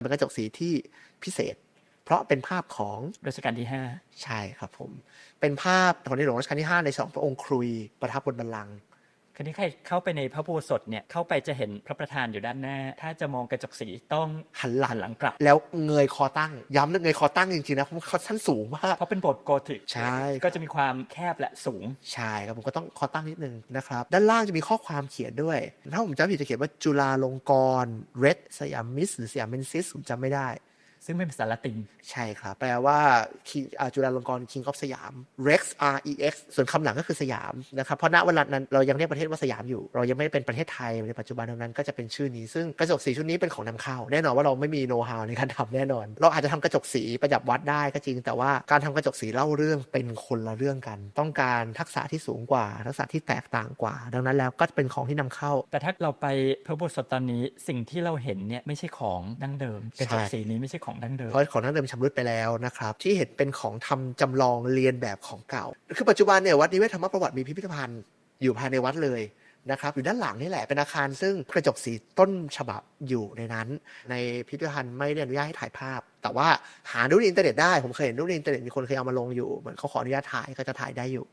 เป็นกระจกสีที่พิเศษ เพราะเป็นภาพของรัชกาลที่ห้าใช่ครับผม เป็นภาพของในหลวงรัชกาลที่ 5 ในสองพระองค์ครุยประทับบนบัลลังก์ คือที่ใครเข้าไปในพระโบสถเนี่ยเข้าไปจะเห็นพระประธานอยู่ด้านหน้า ถ้าจะมองกระจกสีต้องหันหลัหังนหลังกลับ แล้วเงยคอตั้ง ย้ำนะเงยคอตั้งจริงๆนะเพราะเขาชั้นสูงมากเพราะเป็นโบสถ์โกธิกใช่ก็จะมีความแคบและสูงใช่ครับผมก็ต้องคอตั้งนิดนึงนะครับด้านล่างจะมีข้อความเขียนด้วยถ้าผมจำไม่ผิดจะเขียนว่าจุฬาลงกรณ์เรดสยามมิสหรือสยามเมนซิสผมจำไม่ได้ ซึ่งเป็นภาษาละติน ใช่ครับ แปลว่า King อ่าจุฬาลงกรณ์ King of สยาม Rex R E X ส่วนคำหลังก็คือสยามนะครับ เพราะณเวลานั้นเรายังเรียกประเทศว่าสยามอยู่ เรายังไม่ได้เป็นประเทศไทยในปัจจุบันดังนั้นก็จะเป็นชื่อนี้ ซึ่งกระจกสีชุดนี้เป็นของนำเข้า แน่นอนว่าเราไม่มีโน้ตฮาวในการทำแน่นอน เราอาจจะทำกระจกสีประดับวัดได้ก็จริง แต่ว่าการทำกระจกสีเล่าเรื่องเป็นคนละเรื่องกัน ต้องการทักษะที่สูงกว่า ทักษะที่แตกต่างกว่า ดังนั้นแล้วก็เป็นของที่นำเข้า แต่ถ้าเราไปพระโบสถตอนนี้สิ่งที่เราเห็นเนี่ยไม่ใช่ของดั้งเดิมกระจกใช่สีนี้ไม่ใช่ของดั้งเดิมเพราะของนั่งเดิมชำรุดไปแล้วนะครับที่เห็นเป็นของทำจำลองเรียนแบบของเก่า คือปัจจุบันเนี่ยวัดนิเวศธรรมประวัติมีพิพิธภัณฑ์อยู่ภายในวัดเลยนะครับอยู่ด้านหลังนี่แหละเป็นอาคารซึ่งกระจกสีต้นฉบับอยู่ในนั้น ในพิพิธภัณฑ์ไม่ได้อนุญาตให้ถ่ายภาพ แต่ว่าหาดูในอินเทอร์เน็ตได้ผมเคยเห็นรูปในอินเทอร์เน็ตมีคนเคยเอามาลงอยู่เหมือนเขาขออนุญาตถ่ายก็จะถ่ายได้อยู่